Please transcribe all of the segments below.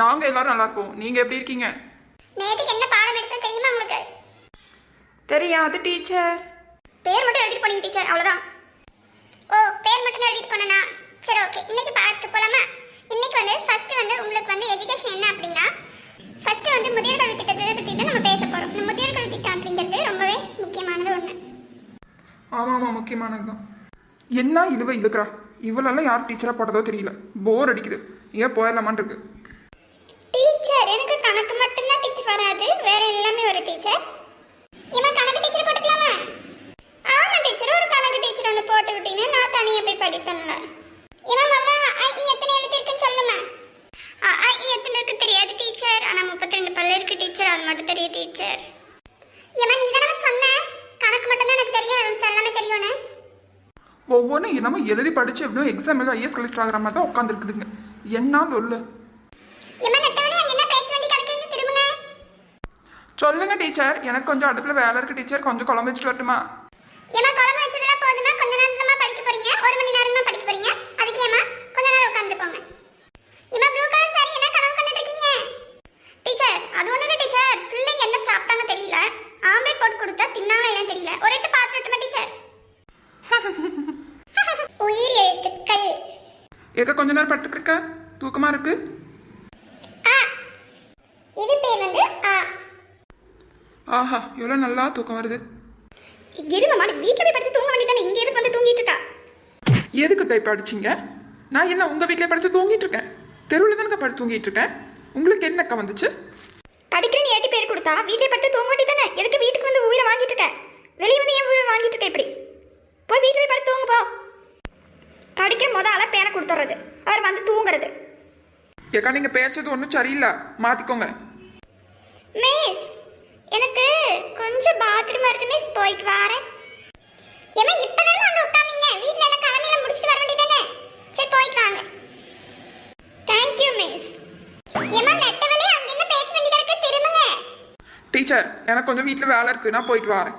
நாங்க எல்லாரும் நல்லா இருக்கோம் நீங்க எப்படி இருக்கீங்க? நேத்துக்கு என்ன பாடம் எடுத்தோம் தெரியுமா உங்களுக்கு? தெரியாது டீச்சர். பேர் மட்டும் எழுதிட்டு போனீங்க டீச்சர். அவ்வளவுதான். ஓ பேர் மட்டும் தான் எழுதிட்டு போனா சரி ஓகே இன்னைக்கு பாடத்துக்கு போலாமா? இன்னைக்கு வந்து ஃபர்ஸ்ட் வந்து உங்களுக்கு வந்து எஜுகேஷன் என்ன அப்படின்னா ஃபர்ஸ்ட் வந்து முதியோர் கல்வி திட்டத்தை பத்தி தான் நம்ம பேச போறோம். இந்த முதியோர் கல்வி திட்டம் அப்படிங்கிறது ரொம்பவே முக்கியமானது ஒண்ணு. ஆமா ஆமா முக்கியமானதுதான். என்ன இழுவ இழுக்கிறா? இவளெல்லாம் யார் டீச்சரா போட்டதோ தெரியல. போர் அடிக்குது. ஏன் போயிடலாமான் இருக்கு. டீச்சர் எனக்கு கணக்கு மட்டும்தான் டீச்சர் வராது. வேற எல்லாமே ஒரு டீச்சர் இவன் கணக்கு டீச்சர் போட்டுக்கலாமா? ஆமா டீச்சர் ஒரு கணக்கு டீச்சர் ஒன்று போட்டு விட்டீங்கன்னா நான் தனியாக போய் படிப்பேன்ல. இவன் முதல்ல ஐ எத்தனை எழுத்து இருக்குன்னு சொல்லுமா? ஐ எத்தனை இருக்கு தெரியாது டீச்சர் ஆனால் முப்பத்தி ரெண்டு பல்லு இருக்கு டீச்சர் அது மட்டும் தெரியும் டீச்சர் இவன் நீ தானே சொன்ன? கணக்கு மட்டும்தான் எனக்கு தெரியும். எல்லாமே தெரியும்னு. ஒவ்வொன்றும் என்னமோ எழுதி படிச்சு எப்படியோ எக்ஸாம் எழுத ஐஎஸ் கலெக்டர் ஆகிற மாதிரி தான் உட்காந்துருக்குதுங்க என்ன சொல்லு இவன் நெட்டவனே அங்கே என்ன பேச்சு வண்டி கிடக்குன்னு திரும்பின சொல்லுங்க டீச்சர். எனக்கு கொஞ்சம் அடுப்புல வேலை இருக்கு டீச்சர். கொஞ்சம் குழம்பு வச்சுட்டு வரட்டுமா? ஏமா குழம்பு வச்சதெல்லாம் போதுமா? கொஞ்ச நேரம் தான் படிக்க போறீங்க. ஒரு மணி நேரம் தான் படிக்க போறீங்க. அதுக்கு ஏமா கொஞ்ச நேரம் உட்காந்துருப்போங்க இம்மா ப்ளூ கலர் சாரி என்ன கனவு கண்டுட்டு இருக்கீங்க டீச்சர் அது ஒண்ணு இல்ல டீச்சர். பிள்ளைங்க என்ன சாப்பிட்டாங்க தெரியல. ஆம்லெட் போட்டு கொடுத்தா தின்னாங்க இல்லைன்னு தெரியல. ஒரு எட்டு பார்த்துட்டுமா டீச்சர்? உயிர் எழுத்துக்கள். எங்க கொஞ்ச நேரம் படுத்துக்கிருக்க தூக்கமா இருக்கு ஆ இது பேர் வந்து ஆ ஆஹா எவ்வளோ நல்லா தூக்கம் வருது. இருமமா வீட்டில் போய் படுத்து தூங்க வேண்டியதானே இங்க எதுக்கு வந்து தூங்கிட்டு இருக்கா? எதுக்கு தை படிச்சீங்க? நான் என்ன உங்க வீட்டிலே படுத்து தூங்கிட்டு இருக்கேன்? தெருவில் தானே படுத்து தூங்கிட்டு இருக்கேன்? உங்களுக்கு என்னக்கா வந்துச்சு? படிக்கிறேன்னு ஏட்டி பேர் கொடுத்தா வீட்டில் படுத்து தூங்க வேண்டியதானே எதுக்கு வீட்டுக்கு வந்து உயிரை வாங்கிட்டு இருக்க? வெளியே வந்து ஏன் உயிரை வாங்கிட்டு இருக்க இப்படி? போய் வீட்டில் போய் படுத்து தூங்கு போ. படிக்கிற முத ஆளா பேரை கொடுத்துறது அவர் வந்து தூங்குறது. ஏக்கா நீங்க பேச்சது ஒன்றும் சரியில்லை. மாத்திக்கோங்க. மிஸ்! எனக்கு கொஞ்சம் பாத்ரூம் வருது மிஸ் போயிட்டு வரேன். ஏமா இப்பதானே வந்து உட்காந்தீங்க? வீட்ல எல்லாம் கடமையில முடிச்சிட்டு வர வேண்டியதானே சரி போயிட்டு வாங்க. தேங்க் யூ மிஸ் ஏமா நெட்டவலே அங்க என்ன பேச்சு வேண்டி கிடக்கு திரும்புங்க. டீச்சர் எனக்கு கொஞ்சம் வீட்டில் வேலை இருக்கு. நான் போயிட்டு வரேன்.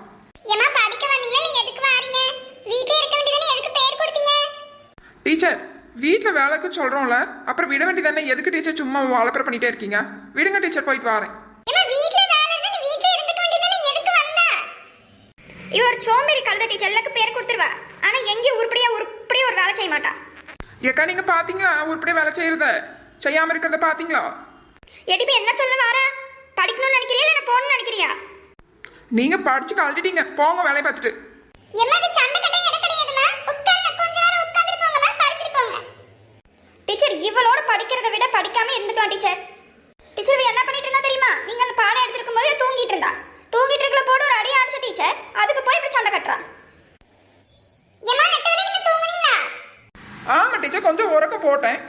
ஏமா படிக்க வந்தீங்களா? இல்ல எதுக்கு வாரீங்க? வீட்லயே இருக்க வேண்டியதானே எதுக்கு பேர் கொடுத்தீங்க? டீச்சர் வீட்டில் வேலைக்கு சொல்கிறோம்ல அப்புறம் விட வேண்டியதானே எதுக்கு டீச்சர் சும்மா வாழப்பற பண்ணிட்டே இருக்கீங்க? விடுங்க டீச்சர் போயிட்டு வரேன் ஏமா வீட்ல வேலை இருந்தா நீ வீட்ல இருந்துக்க வேண்டியதானே எதுக்கு வந்தா இவ ஒரு சோம்பேறி கழுத டீச்சர் எல்லாருக்கும் பேர் கொடுத்துருவா. ஆனா எங்கேயும் உருப்படியா உருப்படியா ஒரு வேலை செய்ய மாட்டா. ஏக்கா நீங்கள் பார்த்தீங்களா உருப்படியே வேலை செய்கிறத செய்யாமல் இருக்கிறத பார்த்தீங்களா எடி போய் என்ன சொல்ல வாரா படிக்கணும்னு நினைக்கிறியா இல்ல போகணும்னு நினைக்கிறியா? நீங்கள் படிச்சு கழட்டிட்டீங்க போங்க வேலையை பார்த்துட்டு. இது சண்டை கட்ட இடம் கிடையாதுமா? உட்கார்ந்து கொஞ்ச நேரம் உட்கார்ந்துட்டு போங்கம்மா படிச்சிட்டு போங்க. டீச்சர் இவளோட படிக்கிறத விட படிக்காம இருந்துக்கலாம் டீச்சர். டீச்சர் இவ என்ன பண்ணிட்டு இருந்தா தெரியுமா? நீங்க அந்த பாடம் எடுத்திருக்கும் போது தூங்கிட்டு இருந்தா தூங்கிட்டு இருக்கல போட்டு ஒரு அடி அடிச்ச டீச்சர் அதுக்கு போய் இப்படி சண்டை கட்டுறா எம்மா நெட்டவரே நீங்க தூங்குனீங்களா ஆமாம் டீச்சர் கொஞ்சம் உறக்க போட்டேன்.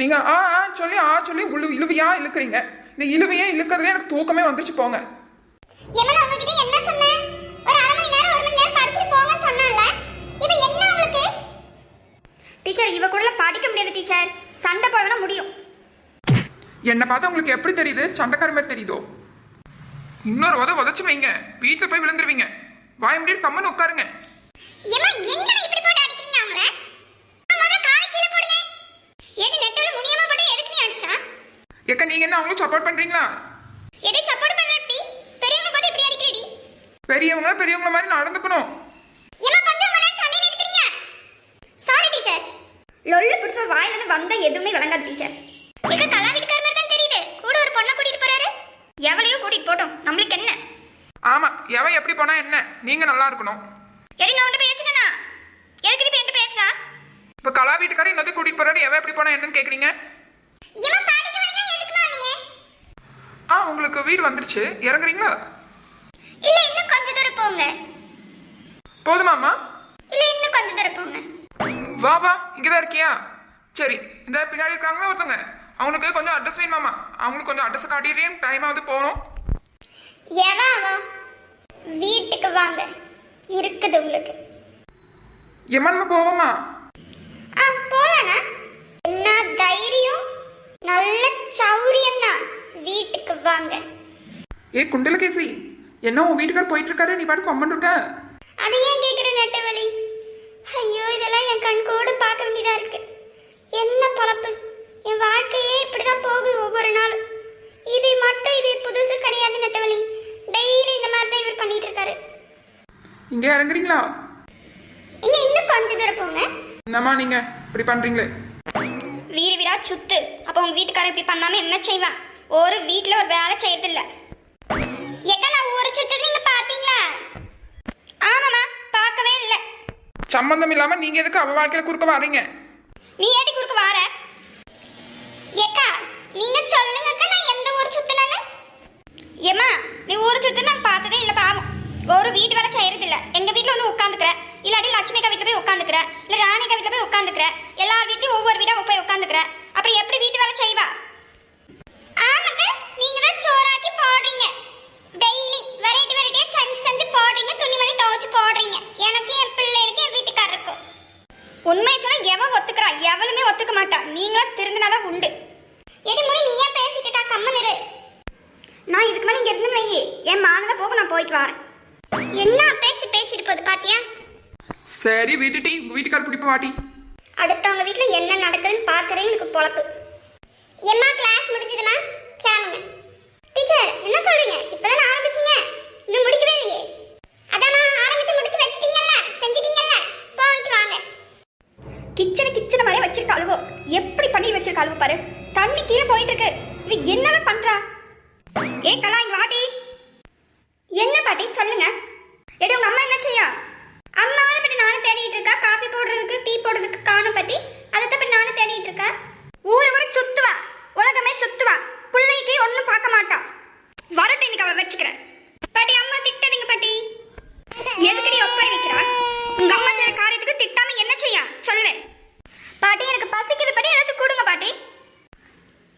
நீங்கள் ஆ ஆ சொல்லி ஆ சொல்லி உழு இழுவையா இழுக்கிறீங்க. இந்த இழுவையே இழுக்கிறதுல எனக்கு தூக்கமே வந்துச்சு போங்க. டீச்சர் இவ கூட படிக்க முடியாது டீச்சர். சண்டை போடனா முடியும். என்னை பார்த்தா உங்களுக்கு எப்படி தெரியுது? சண்டைக்கார மாதிரி தெரியுதோ? இன்னொரு உத உதச்சு வைங்க. வீட்டில் போய் விழுந்துருவீங்க. வாய முடியும் கம்மன்னு உட்காருங்க. ஏமா என்ன இப்படி போட்டு அடிக்கிறீங்க அவங்கள முதல்ல காலை கீழே போடுங்க ஏடி நெட்டோட முனியமா போட்டு எதுக்கு நீ அடிச்சா ஏக்கா நீங்கள் என்ன அவங்களும் சப்போர்ட் பண்ணுறீங்களா ஏடி சப்போர்ட் பண்ற எப்படி? பெரியவங்க பார்த்து இப்படி அடிக்கிறடி. பெரியவங்க பெரியவங்கள மாதிரி நடந்துக்கணும். ஏமா கொஞ்சம் முன்னாடி சண்டை நிறுத்துறீங்க. சாரி டீச்சர் லொல்லு பிடிச்ச வாயில இருந்து வந்தா எதுவுமே விளங்காது டீச்சர் எங்க கலா வீட்டுக்கார மாதிரி தான் தெரியுது. கூட ஒரு பொண்ணை கூட்டிட்டு போறாரு. எவளையோ கூட்டிட்டு போட்டோம். நம்மளுக்கு என்ன? ஆமாம் எவன் எப்படி போனா என்ன? நீங்கள் நல்லா இருக்கணும். எடி நான் உன்கிட்ட பேசுனா எதுக்கு நீ என்கிட்ட பேசுறா? இப்போ கலா வீட்டுக்காரர் இன்னொரு கூட்டிகிட்டு போறாரு. எவன் எப்படி போனா என்னன்னு கேட்குறீங்க ஏமா ஆ உங்களுக்கு வீடு வந்துருச்சு. இறங்குறீங்களா? இல்ல இன்னும் கொஞ்ச தூரம் போங்க. போதுமாம்மா. இல்ல இன்னும் கொஞ்ச தூரம் போங்க. வா வா இங்கே தான் இருக்கியா? சரி இந்த பின்னாடி இருக்காங்களா ஒருத்தங்க? அவங்களுக்கு கொஞ்சம் அட்ரஸ் வேணுமாமா அவங்களுக்கு கொஞ்சம் அட்ரஸ் காட்டிடுறேன். டைமாக வந்து போகணும். எவன் வீட்டுக்கு வாங்க. இருக்குது உங்களுக்கு. எம்மா போவோமா ஆ போலாண்ணா. என்ன தைரியம்? நல்ல சௌரியம் தான் வீட்டுக்கு வாங்க. ஏ குண்டலகேசி என்ன உன் வீட்டுக்கார் போயிட்டு இருக்காரு நீ பாட்டு கொம்மன் இருக்க. அதை ஏன் கேட்குற நெட்டவலி ஐயோ இதெல்லாம் என் கண் கூட பார்க்க வேண்டியதா இருக்கு. என்ன பொழப்பு? என் வாழ்க்கையே இப்படிதான் போகுது ஒவ்வொரு நாளும். இது மட்டும் இது புதுசு கிடையாது நெட்டவழி. டெய்லி இந்த மாதிரி தான் இவர் பண்ணிட்டு இருக்காரு இங்கே இறங்குறீங்களா? இங்க இன்னும் கொஞ்ச தூரம் போங்க. என்னம்மா நீங்க இப்படி பண்றீங்களே? வீடு வீடா சுத்து. அப்ப உங்க வீட்டுக்காரன் இப்படி பண்ணாம என்ன செய்வான்? ஒரு வீட்ல ஒரு வேலை செய்யறதில்ல. ஏக்கா நான் ஊரை சுத்தது நீங்க பாத்தீங்களா? ஆமாமா பார்க்கவே இல்ல. சம்பந்தம் இல்லாம நீங்க எதுக்கு அவ வாழ்க்கையில குறுக்க வாரீங்க? நீ ஏடி குறுக்க வார? ஏக்கா நீங்க சொல்லுங்கக்கா நான் எந்த ஊர் சுத்தினேன்னு ஏமா நீ ஊர் சுத்து நான் பார்த்ததே இல்ல பாவம். ஒரு வீட்டு வேலை செய்யறது இல்ல எங்க வீட்ல வந்து உட்காந்துக்கிற. இல்லாட்டி லட்சுமிக்கா வீட்ல போய் உட்காந்துக்கிற. இல்ல ராணிக்கா வீட்ல போய் உட்காந்துக்கிற எல்லார் வீட்லயும் ஒவ்வொரு வீடா போய் உட்காந்துக்கிற அப்புறம் எப்படி வீட்டு வேலை செய்வா ஆமாக்கா நீங்க தான் சோறாக்கி போடுறீங்க டெய்லி வெரைட்டி வெரைட்டியா செஞ்சு செஞ்சு போடுறீங்க துணிமணி துவைச்சு போடுறீங்க எனக்கு என் பிள்ளைகளுக்கு என் வீட்டுக்காரருக்கும் உண்மை சொன்னா எவன் எவளுமே ஒத்துக்க மாட்டா. நீங்களா திருந்தினாதான் உண்டு. எடி முடி நீ ஏன் பேசிட்டு கம்மன் இரு. நான் இதுக்கு மேல இங்க இருந்து வையே. என் மானத போக நான் போயிட்டு வரேன். என்ன பேச்சு பேசிட்டு போகுது பாத்தியா? சரி விட்டுட்டி. உங்க வீட்டுக்கார பிடிப்பு வாட்டி அடுத்தவங்க வீட்ல என்ன நடக்குதுன்னு பாக்குறேன் எனக்கு பொழப்பு. எம்மா கிளாஸ் முடிஞ்சதுன்னா கிளம்புங்க டீச்சர் என்ன சொல்றீங்க இப்பதான் ஆரம்பிச்சீங்க இன்னும் முடிக்கவே இல்லையே அதாம்மா ஆரம்பிச்சு முடிச்சு வச்சிட்டீங்கல்ல செஞ்சிட்டீங்கல்ல போயிட்டு வாங்க கிச்சனை கிச்சனை மாதிரி வச்சிருக்க அழுவோ எப்படி பண்ணி வச்சிருக்க அழுவு பாரு தண்ணி கீழே போயிட்டு இருக்கு இவ என்னவே பண்றா ஏ கலா இங்க வாட்டி என்ன பாட்டி சொல்லுங்க எடி உங்க அம்மா என்ன செய்யா அம்மா வந்து பட்டி நானும் தேடிட்டு இருக்கா காஃபி போடுறதுக்கு டீ போடுறதுக்கு காணும் பட்டி அதை பட்டி நானும் தேடிட்டு இருக்கா ஊரு ஊரு சுத்துவா உலகமே சுத்துவா பிள்ளைக்கு ஒண்ணும் பார்க்க மாட்டா வரட்டும் இன்னைக்கு அவளை வச்சுக்கிறேன் பாட்டி அம்மா திட்டதுங்க பாட்டி எதுக்கு நீ ஒப்பை வைக்கிறா உங்க அம்மா செய்யற காரியத்துக்கு திட்டாம என்ன செய்யா சொல்லு பாட்டி எனக்கு பசிக்குது பாட்டி ஏதாச்சும் கொடுங்க பாட்டி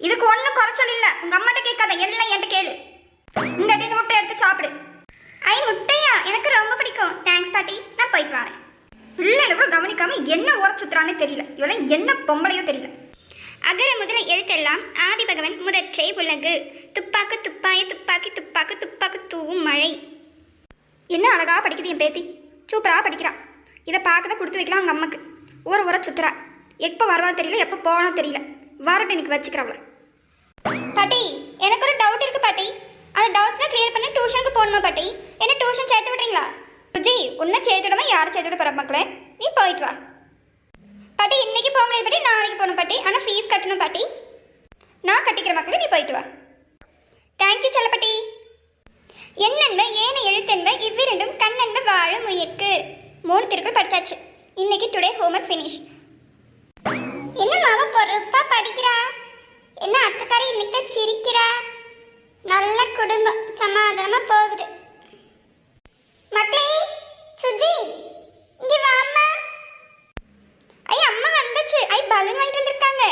இதுக்கு ஒண்ணும் குறைச்சல் இல்ல உங்க அம்மாட்ட கேட்காத எல்லாம் என்கிட்ட கேளு இந்த அடி இந்த முட்டை எடுத்து சாப்பிடு ஐ முட்டையா எனக்கு ரொம்ப பிடிக்கும் தேங்க்ஸ் பாட்டி நான் போயிட்டு வரேன் பார்க்காம என்ன ஊற சுத்துறான்னு தெரியல. இவெல்லாம் என்ன பொம்பளையோ தெரியல. அகர முதல எழுத்தெல்லாம் ஆதி பகவன் முதற்றே உலகு. துப்பாக்கு துப்பாய துப்பாக்கி துப்பாக்கு துப்பாக்கு தூவும் மழை. என்ன அழகாக படிக்குது என் பேத்தி. சூப்பராக படிக்கிறா. இதை பார்க்க தான் கொடுத்து வைக்கலாம் அவங்க அம்மாக்கு. ஊர ஊர சுத்துறா. எப்போ வரவா தெரியல எப்போ போனோ தெரியல. வரட்டும் எனக்கு வச்சுக்கிறவள பாட்டி எனக்கு ஒரு டவுட் இருக்கு பாட்டி. அந்த டவுட்ஸ்லாம் கிளியர் பண்ண டியூஷனுக்கு போகணுமா பாட்டி? என்ன டியூஷன் சேர்த்து விடுறீங்களா? சுஜி உன்னை சேர்த்து விடாம யாரை சேர்த்து விட போகிற மக்களே? நீ போயிட்டு வா. பாட்டி இன்னைக்கு போக முடியாது பாட்டி நாளைக்கு போகணும் பாட்டி. ஆனால் ஃபீஸ் கட்டணும் பாட்டி. நான் கட்டிக்கிற மக்களே நீ போயிட்டு வா. தேங்க்யூ செல்லப்பட்டி என்னென்ப ஏன எழுத்தென்ப இவ்விரண்டும் கண்ணென்ப வாழும் உயிர்க்கு. மூணு திருக்குள் படிச்சாச்சு. இன்னைக்கு டுடே ஹோம்ஒர்க் ஃபினிஷ் என்ன மாவ பொறுப்பா படிக்கிறா? என்ன அத்தக்காரி இன்னைக்கு சிரிக்கிறா? நல்ல குடும்பம். சமாதானமா போகுது. மக்களே சுஜி இங்க வாம்மா ஐ அம்மா வந்துச்சு ஐ பலூன் வாங்கிட்டு வந்திருக்காங்க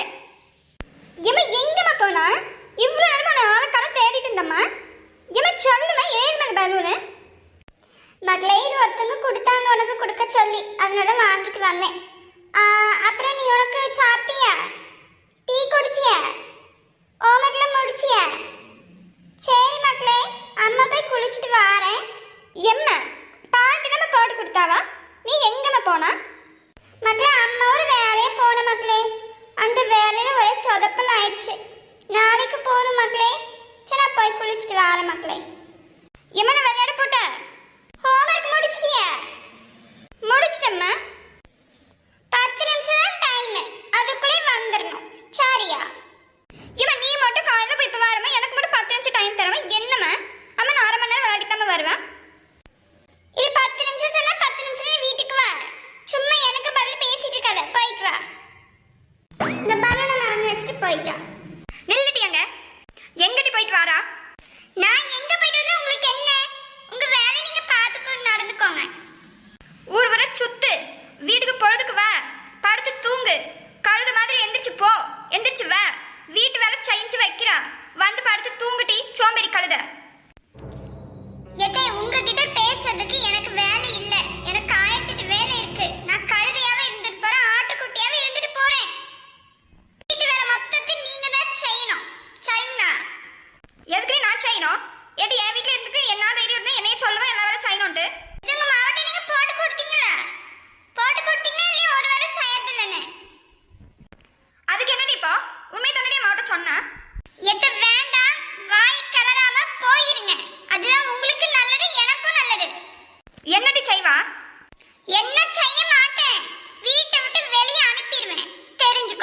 ஏம்மா எங்கம்மா போனா இவ்வளோ நேரமா நான் ஆளுக்கான தேடிட்டு இருந்தம்மா ஏம்மா சொல்லுமா ஏதுமா அந்த பலூனு மகளே இது ஒருத்தவங்க கொடுத்தாங்க உனக்கு கொடுக்க சொல்லி அதனால வாங்கிட்டு வந்தேன். அப்புறம் நீ உனக்கு சாப்பிட்டியா? டீ குடிச்சியா? ஓமட்டில் முடிச்சியா? சரி மக்களே அம்மா போய் குளிச்சுட்டு வாரேன். எம்மா பாட்டு தான் போட்டு கொடுத்தாவா? நீ எங்கம்மா போனா? மக்களே அம்மா ஒரு வேலையா போன மக்களே. அந்த வேலையில ஒரே சொதப்பல் ஆயிடுச்சு.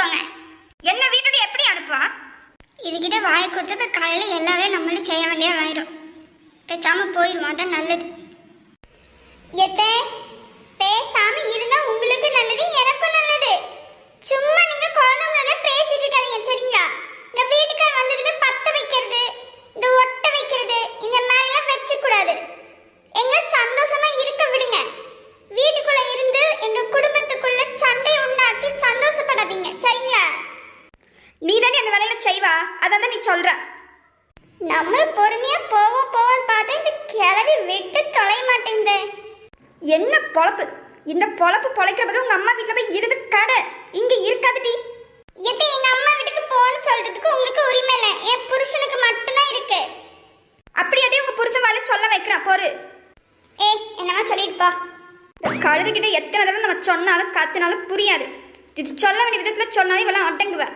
அனுப்புவாங்க. என்ன வீட்டோட எப்படி அனுப்புவா? இதுகிட்ட வாயை கொடுத்து காலையில் எல்லா நம்மளும் செய்ய வேண்டியதாக ஆயிரும் பேசாமல் போயிடுவோம் அதான் நல்லது. எத்த பேசாம இருந்தா உங்களுக்கு நல்லது எனக்கும் நல்லது. சும்மா நீங்க குழந்தைங்களோட பேசிட்டு இருக்காதீங்க சரிங்களா? இந்த வீட்டுக்கார் வந்ததுக்கு பத்த வைக்கிறது பொழப்பு. இந்த பொழப்பு பொழைக்கிறதுக்கு உங்க அம்மா வீட்டுல போய் இருந்து கடை. இங்க இருக்காது டி எத்த எங்க அம்மா வீட்டுக்கு போன்னு சொல்றதுக்கு உங்களுக்கு உரிமை இல்லை. என் புருஷனுக்கு மட்டும்தான் இருக்கு. அப்படியாட்டி உங்க புருஷன் வேலை சொல்ல வைக்கிறான் போரு. ஏய் என்னமா சொல்லிட்டு போ இந்த கழுதுகிட்ட எத்தனை தடவை நம்ம சொன்னாலும் கத்துனாலும் புரியாது. இது சொல்ல வேண்டிய விதத்துல சொன்னாலும் இவெல்லாம் அடங்குவேன்